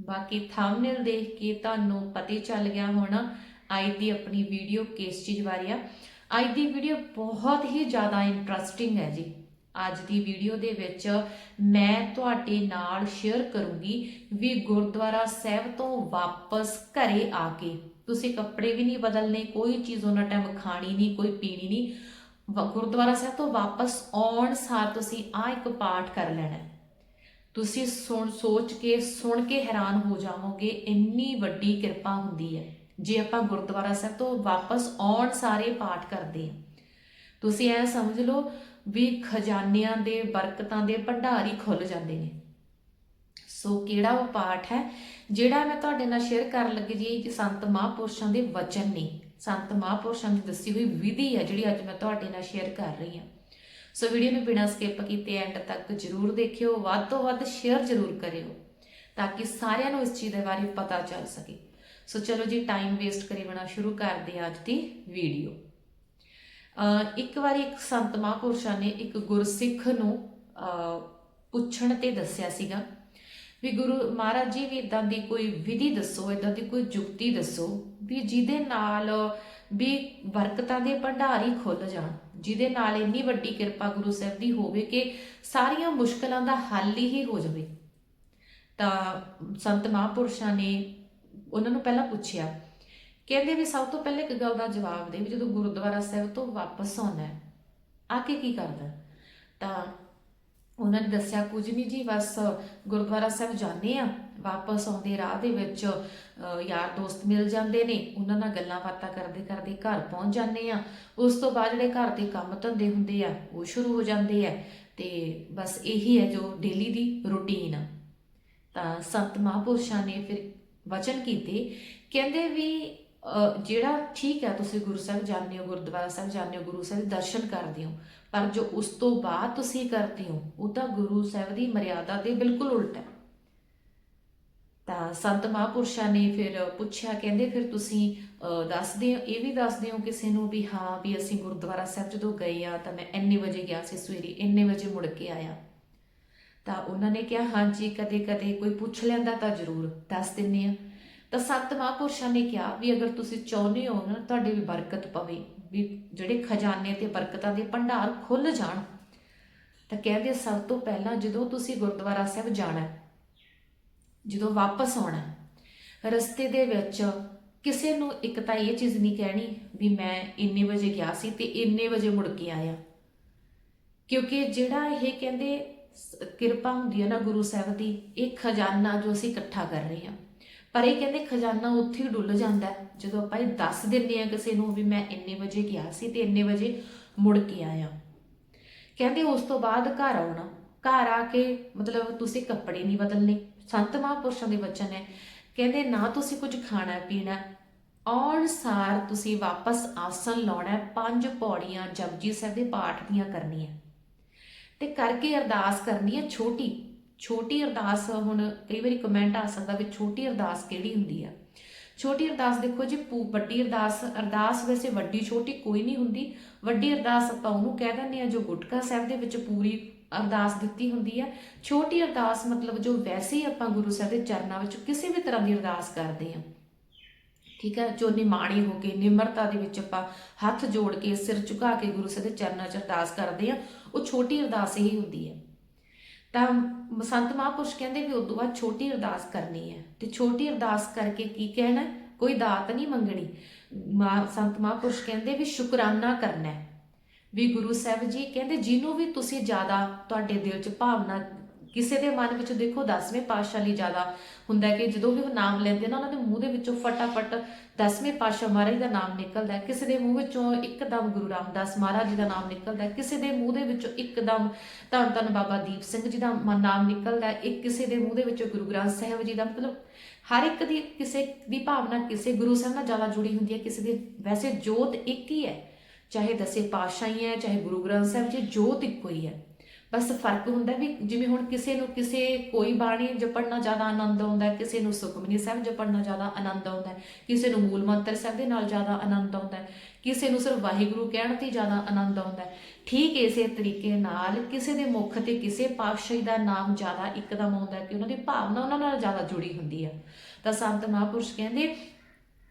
ਬਾਕੀ ਥੰਬਨੇਲ ਦੇਖ ਕੇ ਤੁਹਾਨੂੰ ਪਤਾ ਹੀ ਚੱਲ ਗਿਆ ਹੋਣਾ ਅੱਜ ਦੀ ਆਪਣੀ ਵੀਡੀਓ ਕਿਸ ਚੀਜ਼ ਬਾਰੇ ਆ। ਅੱਜ ਦੀ ਵੀਡੀਓ ਬਹੁਤ ਹੀ ਜ਼ਿਆਦਾ ਇੰਟਰਸਟਿੰਗ ਹੈ ਜੀ। ਅੱਜ ਦੀ ਵੀਡੀਓ ਦੇ ਵਿੱਚ ਮੈਂ ਤੁਹਾਡੇ ਨਾਲ ਸ਼ੇਅਰ ਕਰੂੰਗੀ ਵੀ ਗੁਰਦੁਆਰਾ ਸਾਹਿਬ ਤੋਂ ਵਾਪਸ ਘਰੇ ਆ ਕੇ ਤੁਸੀਂ ਕੱਪੜੇ ਵੀ ਨਹੀਂ ਬਦਲਨੇ, ਕੋਈ ਚੀਜ਼ ਉਹਨਾਂ ਟਾਈਮ ਖਾਣੀ ਨਹੀਂ, ਕੋਈ ਪੀਣੀ ਨਹੀਂ, ਵ- ਗੁਰਦੁਆਰਾ ਸਾਹਿਬ ਤੋਂ ਵਾਪਸ ਆਉਣ ਸਾਰ ਤੁਸੀਂ ਆ ਇੱਕ ਪਾਠ ਕਰ ਲੈਣਾ। ਤੁਸੀਂ ਸੁਣ, ਸੋਚ ਕੇ, ਸੁਣ ਕੇ ਹੈਰਾਨ ਹੋ ਜਾਵੋਗੇ, ਇੰਨੀ ਵੱਡੀ ਕਿਰਪਾ ਹੁੰਦੀ ਹੈ। ਜੇ ਆਪਾਂ ਗੁਰਦੁਆਰਾ ਸਾਹਿਬ ਤੋਂ ਵਾਪਸ ਆਉਣ ਸਾਰੇ ਪਾਠ ਕਰਦੇ ਹਾਂ, ਤੁਸੀਂ ਐ ਸਮਝ ਲਓ ਵੀ ਖਜ਼ਾਨਿਆਂ ਦੇ, ਬਰਕਤਾਂ ਦੇ ਭੰਡਾਰ ਹੀ ਖੁੱਲ ਜਾਂਦੇ ਨੇ। ਸੋ ਕਿਹੜਾ ਉਹ ਪਾਠ ਹੈ, ਜਿਹੜਾ ਮੈਂ ਤੁਹਾਡੇ ਨਾਲ ਸ਼ੇਅਰ ਕਰਨ ਲੱਗੀ ਜੀ ਸੰਤ ਮਹਾਂਪੁਰਸ਼ਾਂ ਦੇ ਵਚਨ ਨੇ। ਸੰਤ ਮਹਾਂਪੁਰਸ਼ਾਂ ਦੀ ਦੱਸੀ ਹੋਈ ਵਿਧੀ ਹੈ, ਜਿਹੜੀ ਅੱਜ ਮੈਂ ਤੁਹਾਡੇ ਨਾਲ ਸ਼ੇਅਰ ਕਰ ਰਹੀ ਹਾਂ। ਸੋ ਵੀਡੀਓ ਨੂੰ ਬਿਨਾਂ ਸਕਿਪ ਕੀਤੇ ਐਂਡ ਤੱਕ ਜਰੂਰ ਦੇਖਿਓ, ਵੱਧ ਤੋਂ ਵੱਧ ਸ਼ੇਅਰ ਜਰੂਰ ਕਰਿਓ, ਤਾਂ ਕਿ ਸਾਰਿਆਂ ਨੂੰ ਇਸ ਚੀਜ਼ ਦੇ ਬਾਰੇ ਪਤਾ ਚੱਲ ਸਕੇ। ਸੋ ਚਲੋ ਜੀ ਟਾਈਮ ਵੇਸਟ ਕਰੀ ਬਣਾ ਸ਼ੁਰੂ ਕਰਦੇ ਹਾਂ ਅੱਜ ਦੀ ਵੀਡੀਓ ਇੱਕ ਵਾਰੀ ਇੱਕ ਸੰਤ ਮਹਾਂਪੁਰਸ਼ਾਂ ਨੇ ਇੱਕ ਗੁਰਸਿੱਖ ਨੂੰ ਪੁੱਛਣ ਤੇ ਦੱਸਿਆ ਸੀਗਾ ਵੀ ਗੁਰੂ ਮਹਾਰਾਜ ਜੀ, ਵੀ ਇਦਾਂ ਦੀ ਕੋਈ ਵਿਧੀ ਦੱਸੋ ਇਦਾਂ ਦੀ ਕੋਈ ਜੁਗਤੀ ਦੱਸੋ, ਵੀ ਜਿਹਦੇ ਨਾਲ ਵੀ ਬਰਕਤਾਂ ਦੇ ਭੰਡਾਰ ਹੀ ਖੁੱਲ ਜਾਣ। ਜਿਹਦੇ ਨਾਲ ਇੰਨੀ ਵੱਡੀ ਕਿਰਪਾ ਗੁਰੂ ਸਾਹਿਬ ਦੀ ਹੋਵੇ ਕਿ ਸਾਰੀਆਂ ਮੁਸ਼ਕਲਾਂ ਦਾ ਹੱਲ ਹੀ ਹੋ ਜਾਵੇ। ਤਾਂ ਸੰਤ ਮਹਾਂਪੁਰਸ਼ਾਂ ਨੇ ਉਹਨਾਂ ਨੂੰ ਪਹਿਲਾਂ ਪੁੱਛਿਆ, ਕਹਿੰਦੇ ਵੀ ਸਭ ਤੋਂ ਪਹਿਲੇ ਇੱਕ ਗੱਲ ਦਾ ਜਵਾਬ ਦੇ ਵੀ ਜਦੋਂ ਗੁਰਦੁਆਰਾ ਸਾਹਿਬ ਤੋਂ ਵਾਪਸ ਆਉਣਾ ਆ ਕੇ ਕੀ ਕਰਦਾ ਤਾਂ ਉਹਨਾਂ ਨੇ ਦੱਸਿਆ, ਕੁਝ ਨਹੀਂ ਜੀ, ਬਸ ਗੁਰਦੁਆਰਾ ਸਾਹਿਬ ਜਾਂਦੇ ਆ ਵਾਪਸ ਆਉਂਦੇ ਰਾਹ ਦੇ ਵਿੱਚ ਯਾਰ ਦੋਸਤ ਮਿਲ ਜਾਂਦੇ ਨੇ। ਉਹਨਾਂ ਨਾਲ ਗੱਲਾਂ ਬਾਤਾਂ ਕਰਦੇ ਕਰਦੇ ਘਰ ਪਹੁੰਚ ਜਾਂਦੇ ਆ ਉਸ ਤੋਂ ਬਾਅਦ ਜਿਹੜੇ ਘਰ ਦੇ ਕੰਮ ਧੰਦੇ ਹੁੰਦੇ ਆ, ਉਹ ਸ਼ੁਰੂ ਹੋ ਜਾਂਦੇ ਆ। ਤੇ ਬਸ ਇਹੀ ਹੈ ਜੋ ਡੇਲੀ ਦੀ ਰੁਟੀਨ ਆ। ਤਾਂ ਸੰਤ ਮਹਾਂਪੁਰਸ਼ਾਂ ਨੇ ਫਿਰ ਵਚਨ ਕੀਤੇ, ਕਹਿੰਦੇ ਵੀ ਜਿਹੜਾ ਠੀਕ ਹੈ, ਤੁਸੀਂ ਗੁਰੂ ਸਾਹਿਬ ਜਾਂਦੇ ਹੋ, ਗੁਰਦੁਆਰਾ ਸਾਹਿਬ ਜਾਂਦੇ ਹੋ, ਗੁਰੂ ਸਾਹਿਬ ਦੇ ਦਰਸ਼ਨ ਕਰਦੇ ਹੋ, ਪਰ ਜੋ ਉਸ ਤੋਂ ਬਾਅਦ ਤੁਸੀਂ ਕਰਦੇ ਹੋ, ਉਹ ਤਾਂ ਗੁਰੂ ਸਾਹਿਬ ਦੀ ਮਰਿਆਦਾ ਦੇ ਬਿਲਕੁਲ ਉਲਟ ਹੈ। ਤਾਂ ਸੰਤ ਮਹਾਂਪੁਰਸ਼ਾਂ ਨੇ ਫਿਰ ਪੁੱਛਿਆ, ਕਹਿੰਦੇ ਫਿਰ ਤੁਸੀਂ ਦੱਸਦੇ ਹੋ, ਇਹ ਵੀ ਦੱਸਦੇ ਹੋ ਕਿਸੇ ਨੂੰ ਵੀ ਹਾਂ ਵੀ ਅਸੀਂ ਗੁਰਦੁਆਰਾ ਸਾਹਿਬ ਜਦੋਂ ਗਏ ਆ, ਤਾਂ ਮੈਂ ਇੰਨੇ ਵਜੇ ਗਿਆ ਸੀ ਸਵੇਰੇ, ਇੰਨੇ ਵਜੇ ਮੁੜ ਕੇ ਆਇਆ। ਤਾਂ ਉਹਨਾਂ ਨੇ ਕਿਹਾ, ਹਾਂਜੀ ਕਦੇ ਕਦੇ ਕੋਈ ਪੁੱਛ ਲੈਂਦਾ ਤਾਂ ਜ਼ਰੂਰ ਦੱਸ ਦਿੰਨੇ ਆ ਤਾਂ ਸੱਤ ਮਹਾਂਪੁਰਸ਼ਾਂ ਨੇ ਕਿਹਾ ਵੀ ਅਗਰ ਤੁਸੀਂ ਚਾਹੁੰਦੇ ਹੋ ਨਾ, ਤੁਹਾਡੇ ਵੀ ਬਰਕਤ ਪਵੇ, ਵੀ ਜਿਹੜੇ ਖਜ਼ਾਨੇ ਤੇ ਬਰਕਤਾਂ ਦੇ ਭੰਡਾਰ ਖੁੱਲ ਜਾਣ, ਤਾਂ ਕਹਿੰਦੇ ਸਭ ਤੋਂ ਪਹਿਲਾਂ ਜਦੋਂ ਤੁਸੀਂ ਗੁਰਦੁਆਰਾ ਸਾਹਿਬ ਜਾਣਾ ਜਦੋਂ ਵਾਪਸ ਆਉਣਾ ਰਸਤੇ ਦੇ ਵਿੱਚ ਕਿਸੇ ਨੂੰ ਇੱਕ ਤਾਂ ਇਹ ਚੀਜ਼ ਨਹੀਂ ਕਹਿਣੀ ਵੀ ਮੈਂ ਇੰਨੇ ਵਜੇ ਗਿਆ ਸੀ ਤੇ ਇੰਨੇ ਵਜੇ ਮੁੜ ਕੇ ਆਇਆ। ਕਿਉਂਕਿ ਜਿਹੜਾ ਇਹ ਕਹਿੰਦੇ ਕਿਰਪਾ ਹੁੰਦੀ ਹੈ ਨਾ ਗੁਰੂ ਸਾਹਿਬ ਦੀ, ਇਹ ਖਜ਼ਾਨਾ ਜੋ ਅਸੀਂ ਇਕੱਠਾ ਕਰ ਰਹੇ ਹਾਂ। ਪਰ ਇਹ ਕਹਿੰਦੇ ਖਜ਼ਾਨਾ ਉੱਥੇ ਹੀ ਡੁੱਲ ਜਾਂਦਾ ਜਦੋਂ ਆਪਾਂ ਇਹ ਦੱਸ ਦਿੰਦੇ ਆ ਕਿਸੇ ਨੂੰ ਵੀ ਮੈਂ ਇੰਨੇ ਵਜੇ ਗਿਆ ਸੀ ਤੇ ਇੰਨੇ ਵਜੇ ਮੁੜ ਕੇ ਆਇਆ। ਕਹਿੰਦੇ ਉਸ ਤੋਂ ਬਾਅਦ ਘਰ ਆਉਣਾ। ਘਰ ਆ ਕੇ ਮਤਲਬ ਤੁਸੀਂ ਕੱਪੜੇ ਨਹੀਂ ਬਦਲਨੇ। ਸੰਤ ਮਹਾਂਪੁਰਸ਼ਾਂ ਦੇ ਵਚਨ ਹੈ। ਕਹਿੰਦੇ ਨਾ ਤੁਸੀਂ ਕੁਝ ਖਾਣਾ ਪੀਣਾ। ਆਉਣ ਸਾਰ ਤੁਸੀਂ ਵਾਪਸ ਆਸਣ ਲਾਉਣਾ ਪੰਜ ਪੌੜੀਆਂ ਜਪਜੀ ਸਾਹਿਬ ਦੇ ਪਾਠ ਦੀਆਂ ਕਰਨੀਆਂ। ਤੇ ਕਰਕੇ ਅਰਦਾਸ ਕਰਨੀ ਹੈ ਛੋਟੀ। ਛੋਟੀ ਅਰਦਾਸ ਹੁਣ ਕਈ ਵਾਰੀ ਕਮੈਂਟ ਆ ਸਕਦਾ ਵੀ ਛੋਟੀ ਅਰਦਾਸ ਕਿਹੜੀ ਹੁੰਦੀ ਆ? ਛੋਟੀ ਅਰਦਾਸ ਦੇਖੋ ਜੀ, ਪੂ- ਵੱਡੀ ਅਰਦਾਸ ਅਰਦਾਸ ਵੈਸੇ ਵੱਡੀ ਛੋਟੀ ਕੋਈ ਨਹੀਂ ਹੁੰਦੀ। ਵੱਡੀ ਅਰਦਾਸ ਆਪਾਂ ਉਹਨੂੰ ਕਹਿ ਦਿੰਦੇ ਆ ਜੋ ਗੁਟਕਾ ਸਾਹਿਬ ਦੇ ਵਿੱਚ ਪੂਰੀ ਅਰਦਾਸ ਦਿੱਤੀ ਹੁੰਦੀ ਆ। ਛੋਟੀ ਅਰਦਾਸ ਮਤਲਬ ਜੋ ਵੈਸੇ ਹੀ ਆਪਾਂ ਗੁਰੂ ਸਾਹਿਬ ਦੇ ਚਰਨਾਂ ਵਿੱਚ ਕਿਸੇ ਵੀ ਤਰ੍ਹਾਂ ਦੀ ਅਰਦਾਸ ਕਰਦੇ ਆ ਠੀਕ ਹੈ ਜੋ ਨਿਮਾਣੀ ਹੋ ਕੇ, ਨਿਮਰਤਾ ਦੇ ਵਿੱਚ ਆਪਾਂ ਹੱਥ ਜੋੜ ਕੇ, ਸਿਰ ਝੁਕਾ ਕੇ ਗੁਰੂ ਸਾਹਿਬ ਦੇ ਚਰਨਾਂ 'ਚ ਅਰਦਾਸ ਕਰਦੇ ਆ ਉਹ ਛੋਟੀ ਅਰਦਾਸ ਹੀ ਹੁੰਦੀ ਹੈ ਤਾਂ ਸੰਤ ਮਹਾਂਪੁਰਸ਼ ਕਹਿੰਦੇ ਵੀ ਉਦੋਂ ਬਾਅਦ ਛੋਟੀ ਅਰਦਾਸ ਕਰਨੀ ਹੈ। ਤੇ ਛੋਟੀ ਅਰਦਾਸ ਕਰਕੇ ਕੀ ਕਹਿਣਾ ਕੋਈ ਦਾਤ ਨਹੀਂ ਮੰਗਣੀ। ਮਾ- ਸੰਤ ਮਹਾਂਪੁਰਸ਼ ਕਹਿੰਦੇ ਵੀ ਸ਼ੁਕਰਾਨਾ ਕਰਨਾ ਵੀ ਗੁਰੂ ਸਾਹਿਬ ਜੀ ਕਹਿੰਦੇ, ਜਿਹਨੂੰ ਵੀ ਤੁਸੀਂ ਜ਼ਿਆਦਾ ਤੁਹਾਡੇ ਦਿਲ 'ਚ ਭਾਵਨਾ ਕਿਸੇ ਦੇ ਮਨ ਵਿੱਚ ਦੇਖੋ 10ਵੇਂ ਪਾਤਸ਼ਾਹ ਲਈ ਜ਼ਿਆਦਾ ਹੁੰਦਾ ਕਿ ਜਦੋਂ ਵੀ ਉਹ ਨਾਮ ਲੈਂਦੇ ਨਾ, ਉਹਨਾਂ ਦੇ ਮੂੰਹ ਦੇ ਵਿੱਚੋਂ ਫਟਾਫਟ 10ਵੇਂ ਪਾਤਸ਼ਾਹ ਮਹਾਰਾਜ ਦਾ ਨਾਮ ਨਿਕਲਦਾ ਕਿਸੇ ਦੇ ਮੂੰਹ ਵਿੱਚੋਂ ਇੱਕਦਮ ਗੁਰੂ ਰਾਮਦਾਸ ਮਹਾਰਾਜ ਜੀ ਦਾ ਨਾਮ ਨਿਕਲਦਾ ਕਿਸੇ ਦੇ ਮੂੰਹ ਦੇ ਵਿੱਚੋਂ ਇੱਕਦਮ ਧੰਨ ਧੰਨ ਬਾਬਾ ਦੀਪ ਸਿੰਘ ਜੀ ਦਾ ਮ- ਨਾਮ ਨਿਕਲਦਾ ਇੱਕ ਕਿਸੇ ਦੇ ਮੂੰਹ ਦੇ ਵਿੱਚੋਂ ਗੁਰੂ ਗ੍ਰੰਥ ਸਾਹਿਬ ਜੀ ਦਾ ਮਤਲਬ ਹਰ ਇੱਕ ਦੀ, ਕਿਸੇ ਦੀ ਭਾਵਨਾ ਕਿਸੇ ਗੁਰੂ ਸਾਹਿਬ ਨਾਲ ਜ਼ਿਆਦਾ ਜੁੜੀ ਹੁੰਦੀ ਹੈ। ਕਿਸੇ ਦੀ ਵੈਸੇ ਜੋਤ ਇੱਕ ਹੀ ਹੈ। ਚਾਹੇ ਦਸੇ ਪਾਤਸ਼ਾਹੀ ਹੈ, ਚਾਹੇ ਗੁਰੂ ਗ੍ਰੰਥ ਸਾਹਿਬ ਜੀ, ਜੋਤ ਇੱਕੋ ਹੀ ਹੈ। ਬਸ ਫ਼ਰਕ ਹੁੰਦਾ ਵੀ ਜਿਵੇਂ ਹੁਣ ਕਿਸੇ ਨੂੰ ਕਿਸੇ ਕੋਈ ਬਾਣੀ ਜਪੜਨਾ ਜ਼ਿਆਦਾ ਆਨੰਦ ਆਉਂਦਾ, ਕਿਸੇ ਨੂੰ ਸੁਖਮਨੀ ਸਾਹਿਬ ਜਪੜਨਾ ਜ਼ਿਆਦਾ ਆਨੰਦ ਆਉਂਦਾ, ਕਿਸੇ ਨੂੰ ਮੂਲ ਮੰਤਰ ਸਾਹਿਬ ਦੇ ਨਾਲ ਜ਼ਿਆਦਾ ਆਨੰਦ ਆਉਂਦਾ, ਕਿਸੇ ਨੂੰ ਸਿਰਫ ਵਾਹਿਗੁਰੂ ਕਹਿਣ ਤੇ ਜ਼ਿਆਦਾ ਆਨੰਦ ਆਉਂਦਾ। ਠੀਕ ਇਸੇ ਤਰੀਕੇ ਨਾਲ ਕਿਸੇ ਦੇ ਮੁਖ ਤੇ ਕਿਸੇ ਪਾਤਸ਼ਾਹੀ ਦਾ ਨਾਮ ਜ਼ਿਆਦਾ ਇੱਕਦਮ ਆਉਂਦਾ ਕਿ ਉਹਨਾਂ ਦੀ ਭਾਵਨਾ ਉਹਨਾਂ ਨਾਲ ਜ਼ਿਆਦਾ ਜੁੜੀ ਹੁੰਦੀ ਹੈ ਤਾਂ ਸੰਤ ਮਹਾਪੁਰਸ਼ ਕਹਿੰਦੇ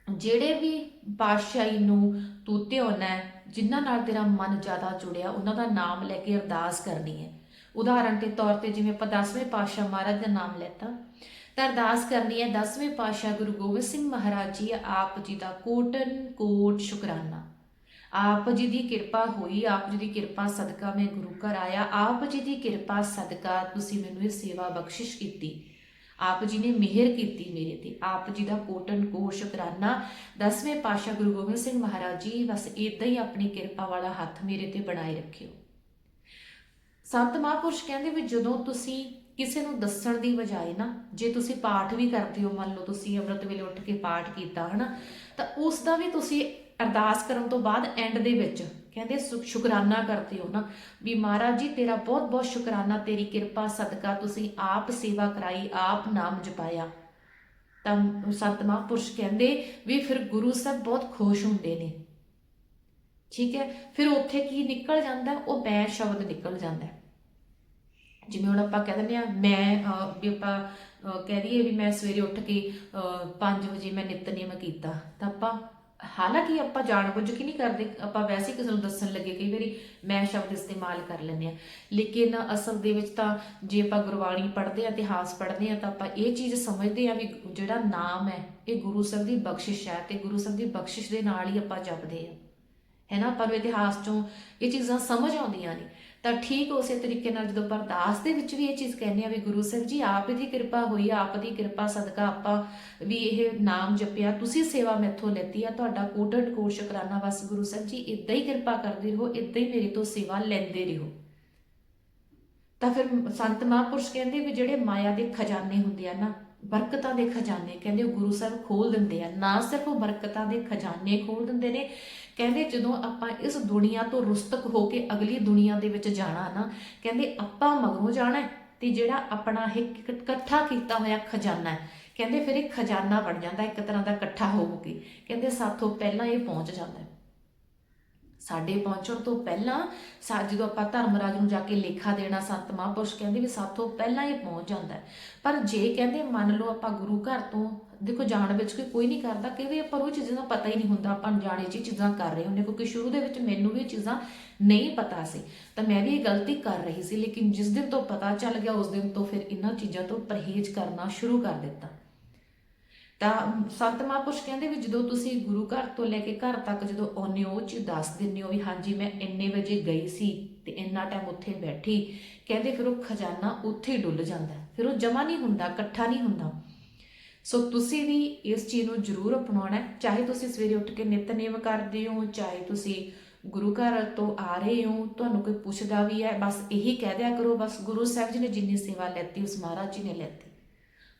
ਜਿਹੜੇ ਵੀ ਪਾਤਸ਼ਾਹੀ ਨੂੰ ਤੂੰ ਧਿਆਉਣਾ ਹੈ, ਜਿਨ੍ਹਾਂ ਨਾਲ ਤੇਰਾ ਮਨ ਜ਼ਿਆਦਾ ਜੁੜਿਆ, ਉਹਨਾਂ ਦਾ ਨਾਮ ਲੈ ਕੇ ਅਰਦਾਸ ਕਰਨੀ ਹੈ। ਉਦਾਹਰਣ ਦੇ ਤੌਰ ਤੇ ਜਿਵੇਂ ਆਪਾਂ 10ਵੇਂ ਪਾਤਸ਼ਾਹ ਮਹਾਰਾਜ ਦਾ ਨਾਮ ਲੈਤਾ, ਤਾਂ ਅਰਦਾਸ ਕਰਨੀ ਹੈ 10ਵੇਂ ਪਾਤਸ਼ਾਹ ਗੁਰੂ ਗੋਬਿੰਦ ਸਿੰਘ ਮਹਾਰਾਜ ਜੀ, ਆਪ ਜੀ ਦਾ ਕੋਟਨ ਕੋਟ ਸ਼ੁਕਰਾਨਾ। ਆਪ ਜੀ ਦੀ ਕਿਰਪਾ ਹੋਈ, ਆਪ ਜੀ ਦੀ ਕਿਰਪਾ ਸਦਕਾ ਮੈਂ ਗੁਰੂ ਘਰ ਆਇਆ, ਆਪ ਜੀ ਦੀ ਕਿਰਪਾ ਸਦਕਾ ਤੁਸੀਂ ਮੈਨੂੰ ਇਹ ਸੇਵਾ ਬਖਸ਼ਿਸ਼ ਕੀਤੀ। ਆਪ ਜੀ ਨੇ ਮਿਹਰ ਕੀਤੀ ਮੇਰੇ ਤੇ। ਆਪ ਜੀ ਦਾ ਕੋਟਨ ਕੋ ਸ਼ੁਕਰਾਨਾ ਦਸਵੇਂ ਪਾਤਸ਼ਾਹ ਗੁਰੂ ਗੋਬਿੰਦ ਸਿੰਘ ਮਹਾਰਾਜ ਜੀ, ਬਸ ਇਦਾਂ ਹੀ ਆਪਣੀ ਕਿਰਪਾ ਵਾਲਾ ਹੱਥ ਮੇਰੇ ਤੇ ਬਣਾਏ ਰੱਖਿਓ। ਸੰਤ ਮਹਾਂਪੁਰਸ਼ ਕਹਿੰਦੇ ਵੀ ਜਦੋਂ ਤੁਸੀਂ ਕਿਸੇ ਨੂੰ ਦੱਸਣ ਦੀ ਬਜਾਏ ਨਾ, ਜੇ ਤੁਸੀਂ ਪਾਠ ਵੀ ਕਰਦੇ ਹੋ, ਮੰਨ ਲਓ ਤੁਸੀਂ ਅੰਮ੍ਰਿਤ ਵੇਲੇ ਉੱਠ ਕੇ ਪਾਠ ਕੀਤਾ, ਹਨਾ, ਤਾਂ ਉਸ ਦਾ ਵੀ ਤੁਸੀਂ ਅਰਦਾਸ ਕਰਨ ਤੋਂ ਬਾਅਦ ਐਂਡ ਦੇ ਵਿੱਚ ਕਹਿੰਦੇ ਸ਼ੁਕਰਾਨਾ ਕਰਦੇ ਹੋ ਨਾ। ਵੀ ਮਹਾਰਾਜ ਜੀ, ਤੇਰਾ ਬਹੁਤ ਬਹੁਤ ਸ਼ੁਕਰਾਨਾ, ਤੇਰੀ ਕਿਰਪਾ, ਸਦਕਾ ਤੁਸੀਂ ਆਪ ਸੇਵਾ ਕਰਾਈ, ਆਪ ਨਾਮ ਜਪਾਇਆ। ਤਾਂ ਸੰਤ ਮਹਾਂਪੁਰਸ਼ ਕਹਿੰਦੇ ਵੀ ਫਿਰ ਗੁਰੂ ਸਾਹਿਬ ਬਹੁਤ ਖੁਸ਼ ਹੁੰਦੇ ਨੇ। ਠੀਕ ਹੈ, ਫਿਰ ਉੱਥੇ ਕੀ ਨਿਕਲ ਜਾਂਦਾ? ਉਹ ਮੈਂ ਸ਼ਬਦ ਨਿਕਲ ਜਾਂਦਾ। ਜਿਵੇਂ ਹੁਣ ਆਪਾਂ ਕਹਿ ਦਿੰਦੇ ਆ ਮੈਂ ਵੀ ਆਪਾਂ ਕਹਿ ਦਈਏ ਵੀ ਮੈਂ ਸਵੇਰੇ ਉੱਠ ਕੇ 5 ਵਜੇ ਮੈਂ ਨਿਤਨੇਮ ਕੀਤਾ। ਤਾਂ ਆਪਾਂ ਹਾਲਾਂਕਿ ਆਪਾਂ ਜਾਣਬੁੱਝ ਕੇ ਨਹੀਂ ਕਰਦੇ, ਆਪਾਂ ਵੈਸੇ ਕਿਸੇ ਨੂੰ ਦੱਸਣ ਲੱਗੇ, ਕਈ ਵਾਰੀ ਮੈਂ ਸ਼ਬਦ ਇਸਤੇਮਾਲ ਕਰ ਲੈਂਦੇ ਆ ਲੇਕਿਨ ਅਸਲ ਦੇ ਵਿੱਚ ਤਾਂ ਜੇ ਆਪਾਂ ਗੁਰਬਾਣੀ ਪੜ੍ਹਦੇ ਆ ਇਤਿਹਾਸ ਪੜ੍ਹਦੇ ਆ ਤਾਂ ਆਪਾਂ ਇਹ ਚੀਜ਼ ਸਮਝਦੇ ਆ ਵੀ ਜਿਹੜਾ ਨਾਮ ਹੈ, ਇਹ ਗੁਰੂ ਸਾਹਿਬ ਦੀ ਬਖਸ਼ਿਸ਼ ਹੈ ਤੇ ਗੁਰੂ ਸਾਹਿਬ ਦੀ ਬਖਸ਼ਿਸ਼ ਦੇ ਨਾਲ ਹੀ ਆਪਾਂ ਜਪਦੇ ਆ ਹੈ ਨਾ? ਪਰ ਇਤਿਹਾਸ ਚੋਂ ਇਹ ਚੀਜ਼ਾਂ ਸਮਝ ਆਉਂਦੀਆਂ ਨੇ। ਤਾਂ ਠੀਕ ਉਸੇ ਤਰੀਕੇ ਨਾਲ ਜਦੋਂ ਆਪਾਂ ਅਰਦਾਸ ਦੇ ਵਿੱਚ ਵੀ ਇਹ ਚੀਜ਼ ਕਹਿੰਦੇ ਆ ਵੀ ਗੁਰੂ ਸਾਹਿਬ ਜੀ, ਆਪ ਦੀ ਕਿਰਪਾ ਹੋਈ, ਆਪ ਦੀ ਕਿਰਪਾ ਸਦਕਾ ਆਪਾਂ ਵੀ ਇਹ ਨਾਮ ਜਪਿਆ, ਤੁਸੀਂ ਸੇਵਾ ਮੈਥੋਂ ਲੈਤੀ ਆ, ਤੁਹਾਡਾ ਕੋਟਨ ਕੋਟ ਸ਼ੁਕਰਾਨਾ ਬਸ ਗੁਰੂ ਸਾਹਿਬ ਜੀ ਇਦਾਂ ਹੀ ਕਿਰਪਾ ਕਰਦੇ ਰਹੋ ਇਦਾਂ ਹੀ ਮੇਰੇ ਤੋਂ ਸੇਵਾ ਲੈਂਦੇ ਰਹੋ। ਤਾਂ ਫਿਰ ਸੰਤ ਮਹਾਂਪੁਰਸ਼ ਕਹਿੰਦੇ ਵੀ ਜਿਹੜੇ ਮਾਇਆ ਦੇ ਖਜ਼ਾਨੇ ਹੁੰਦੇ ਆ ਨਾ ਬਰਕਤਾਂ ਦੇ ਖਜ਼ਾਨੇ, ਕਹਿੰਦੇ ਉਹ ਗੁਰੂ ਸਾਹਿਬ ਖੋਲ ਦਿੰਦੇ ਆ। ਨਾ ਸਿਰਫ ਉਹ ਬਰਕਤਾਂ ਦੇ ਖਜ਼ਾਨੇ ਖੋਲ ਦਿੰਦੇ ਨੇ, ਕਹਿੰਦੇ ਜਦੋਂ ਆਪਾਂ ਇਸ ਦੁਨੀਆ ਤੋਂ ਰੁਸਤਕ ਹੋ ਕੇ ਅਗਲੀ ਦੁਨੀਆ ਦੇ ਵਿੱਚ ਜਾਣਾ ਨਾ, ਕਹਿੰਦੇ ਆਪਾਂ ਮਗਰੋਂ ਜਾਣਾ ਹੈ ਤੇ ਜਿਹੜਾ ਆਪਣਾ ਇਹ ਇਕੱਠਾ ਕੀਤਾ ਹੋਇਆ ਖਜ਼ਾਨਾ ਹੈ, ਕਹਿੰਦੇ ਫਿਰ ਇਹ ਖਜ਼ਾਨਾ ਬਣ ਜਾਂਦਾ, ਇੱਕ ਤਰ੍ਹਾਂ ਦਾ ਇਕੱਠਾ ਹੋ ਕੇ। ਕਹਿੰਦੇ ਸਾਥੋਂ ਪਹਿਲਾਂ ਇਹ ਪਹੁੰਚ ਜਾਂਦਾ ਸਾਡੇ ਪਹੁੰਚਣ ਤੋਂ ਪਹਿਲਾਂ ਸਾ, ਜਦੋਂ ਆਪਾਂ ਧਰਮਰਾਜ ਨੂੰ ਜਾ ਕੇ ਲੇਖਾ ਦੇਣਾ, ਸੰਤ ਮਹਾਂਪੁਰਸ਼ ਕਹਿੰਦੇ ਵੀ ਸਾਥੋਂ ਪਹਿਲਾਂ ਇਹ ਪਹੁੰਚ ਜਾਂਦਾ ਪਰ ਜੇ ਕਹਿੰਦੇ ਮੰਨ ਲਓ ਆਪਾਂ ਗੁਰੂ ਘਰ ਤੋਂ ਦੇਖੋ ਜਾਣ ਵਿੱਚ ਕੋਈ ਕੋਈ ਨਹੀਂ ਕਰਦਾ ਕਿ ਵੀ ਆਪਾਂ ਉਹ ਚੀਜ਼ਾਂ ਦਾ ਪਤਾ ਹੀ ਨਹੀਂ ਹੁੰਦਾ, ਆਪਾਂ ਅਣਜਾਣੇ 'ਚ ਹੀ ਚੀਜ਼ਾਂ ਕਰ ਰਹੇ ਹੁੰਦੇ, ਕਿਉਂਕਿ ਸ਼ੁਰੂ ਦੇ ਵਿੱਚ ਮੈਨੂੰ ਵੀ ਇਹ ਚੀਜ਼ਾਂ ਨਹੀਂ ਪਤਾ ਸੀ। ਤਾਂ ਮੈਂ ਵੀ ਇਹ ਗਲਤੀ ਕਰ ਰਹੀ ਸੀ, ਲੇਕਿਨ ਜਿਸ ਦਿਨ ਤੋਂ ਪਤਾ ਚੱਲ ਗਿਆ, ਉਸ ਦਿਨ ਤੋਂ ਫਿਰ ਇਹਨਾਂ ਚੀਜ਼ਾਂ ਤੋਂ ਪਰਹੇਜ਼ ਕਰਨਾ ਸ਼ੁਰੂ ਕਰ ਦਿੱਤਾ। ਤਾਂ ਸੰਤ ਮਹਾਂਪੁਰਸ਼ ਕਹਿੰਦੇ ਵੀ ਜਦੋਂ ਤੁਸੀਂ ਗੁਰੂ ਘਰ ਤੋਂ ਲੈ ਕੇ ਘਰ ਤੱਕ ਜਦੋਂ ਆਉਂਦੇ ਹੋ, ਉਹ ਚੀਜ਼ ਦੱਸ ਦਿੰਦੇ ਹੋ ਵੀ ਹਾਂਜੀ, ਮੈਂ ਇੰਨੇ ਵਜੇ ਗਈ ਸੀ ਤੇ ਇੰਨਾ ਟਾਈਮ ਉੱਥੇ ਬੈਠੀ। ਕਹਿੰਦੇ ਫਿਰ ਉਹ ਖਜ਼ਾਨਾ ਉੱਥੇ ਹੀ ਡੁੱਲ ਜਾਂਦਾ। ਫਿਰ ਉਹ ਜਮਾ ਨਹੀਂ ਹੁੰਦਾ, ਇਕੱਠਾ ਨਹੀਂ ਹੁੰਦਾ। ਸੋ ਤੁਸੀਂ ਵੀ ਇਸ ਚੀਜ਼ ਨੂੰ ਜ਼ਰੂਰ ਅਪਣਾਉਣਾ ਚਾਹੇ ਤੁਸੀਂ ਸਵੇਰੇ ਉੱਠ ਕੇ ਨਿਤਨੇਮ ਕਰਦੇ ਹੋ, ਚਾਹੇ ਤੁਸੀਂ ਗੁਰੂ ਘਰ ਤੋਂ ਆ ਰਹੇ ਹੋ, ਤੁਹਾਨੂੰ ਕੋਈ ਪੁੱਛਦਾ ਵੀ ਹੈ, ਬਸ ਇਹੀ ਕਹਿ ਦਿਆ ਕਰੋ। ਬਸ ਗੁਰੂ ਸਾਹਿਬ ਜੀ ਨੇ ਜਿੰਨੀ ਸੇਵਾ ਲੈਤੀ, ਉਸ ਮਹਾਰਾਜ ਜੀ ਨੇ ਲੈਤੀ।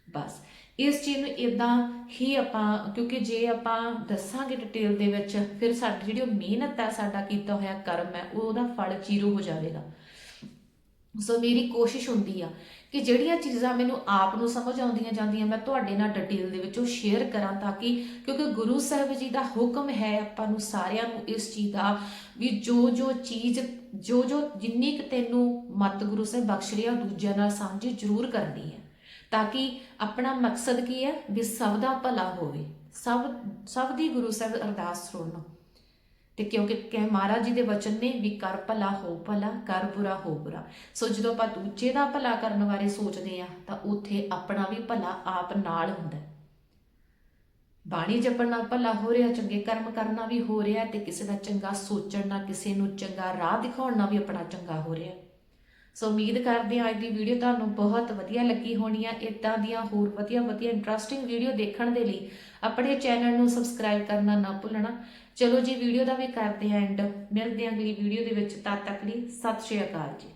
ਬਸ। ਇਸ ਚੀਜ਼ ਨੂੰ ਇਦਾਂ ਹੀ ਆਪਾਂ, ਕਿਉਂਕਿ ਜੇ ਆਪਾਂ ਦੱਸਾਂਗੇ ਡਿਟੇਲ ਦੇ ਵਿੱਚ, ਫਿਰ ਸਾਡੀ ਜਿਹੜੀ ਉਹ ਮਿਹਨਤ ਹੈ, ਸਾਡਾ ਕੀਤਾ ਹੋਇਆ ਕਰਮ ਹੈ, ਉਹ ਉਹਦਾ ਫਲ ਜੀਰੋ ਹੋ ਜਾਵੇਗਾ। ਸੋ ਮੇਰੀ ਕੋਸ਼ਿਸ਼ ਹੁੰਦੀ ਆ ਕਿ ਜਿਹੜੀਆਂ ਚੀਜ਼ਾਂ ਮੈਨੂੰ ਆਪ ਨੂੰ ਸਮਝ ਆਉਂਦੀਆਂ ਜਾਂਦੀਆਂ, ਮੈਂ ਤੁਹਾਡੇ ਨਾਲ ਡਿਟੇਲ ਦੇ ਵਿੱਚ ਉਹ ਸ਼ੇਅਰ ਕਰਾਂ ਤਾਂ ਕਿ, ਕਿਉਂਕਿ ਗੁਰੂ ਸਾਹਿਬ ਜੀ ਦਾ ਹੁਕਮ ਹੈ ਆਪਾਂ ਨੂੰ ਸਾਰਿਆਂ ਨੂੰ ਇਸ ਚੀਜ਼ ਦਾ ਵੀ ਜੋ ਜੋ ਚੀਜ਼ ਜੋ ਜੋ ਜਿੰਨੀ ਕੁ ਤੈਨੂੰ ਮਤ ਗੁਰੂ ਸਾਹਿਬ ਬਖਸ਼ ਰਿਹਾ ਦੂਜਿਆਂ ਨਾਲ ਸਾਂਝੀ ਜ਼ਰੂਰ ਕਰਨੀ ਹੈ। ਤਾਂ ਕਿ ਆਪਣਾ ਮਕਸਦ ਕੀ ਹੈ? ਵੀ ਸਭ ਦਾ ਭਲਾ ਹੋਵੇ। ਸਭ ਸਭ ਦੀ ਗੁਰੂ ਸਾਹਿਬ ਅਰਦਾਸ ਸੁਣੋ। ਤੇ ਕਿਉਂਕਿ ਕਹਿ ਮਹਾਰਾਜ ਜੀ ਦੇ ਵਚਨ ਨੇ ਵੀ ਕਰ ਭਲਾ, ਹੋ ਭਲਾ, ਕਰ ਬੁਰਾ, ਹੋ ਬੁਰਾ। ਸੋ ਜਦੋਂ ਆਪਾਂ ਦੂਜੇ ਦਾ ਭਲਾ ਕਰਨ ਬਾਰੇ ਸੋਚਦੇ ਆ ਤਾਂ ਉੱਥੇ ਆਪਣਾ ਵੀ ਭਲਾ ਆਪ ਨਾਲ ਹੁੰਦਾ ਹੈ। ਬਾਣੀ ਜਪਣ ਨਾਲ ਭਲਾ ਹੋ ਰਿਹਾ, ਚੰਗੇ ਕਰਮ ਕਰਨਾ ਵੀ ਹੋ ਰਿਹਾ ਤੇ ਕਿਸੇ ਦਾ ਚੰਗਾ ਸੋਚਣ ਨਾਲ, ਕਿਸੇ ਨੂੰ ਚੰਗਾ ਰਾਹ ਦਿਖਾਉਣ ਨਾਲ ਵੀ ਆਪਣਾ ਚੰਗਾ ਹੋ ਰਿਹਾ। ਸੋ ਉਮੀਦ ਕਰਦੇ ਹਾਂ ਅੱਜ ਦੀ ਵੀਡੀਓ ਤੁਹਾਨੂੰ ਬਹੁਤ ਵਧੀਆ ਲੱਗੀ ਹੋਣੀ ਆ ਇਦਾਂ ਦੀਆਂ ਹੋਰ ਵਧੀਆ ਵਧੀਆ ਇੰਟਰਸਟਿੰਗ ਵੀਡੀਓ ਦੇਖਣ ਦੇ ਲਈ ਆਪਣੇ ਚੈਨਲ ਨੂੰ ਸਬਸਕ੍ਰਾਈਬ ਕਰਨਾ ਨਾ ਭੁੱਲਣਾ ਚਲੋ ਜੀ ਵੀਡੀਓ ਦਾ ਵੀ ਕਰਦੇ ਹਾਂ ਐਂਡ ਮਿਲਦੇ ਹਾਂ ਅਗਲੀ ਵੀਡੀਓ ਦੇ ਵਿੱਚ ਤਦ ਤੱਕ ਲਈ ਸਤਿ ਸ਼੍ਰੀ ਅਕਾਲ ਜੀ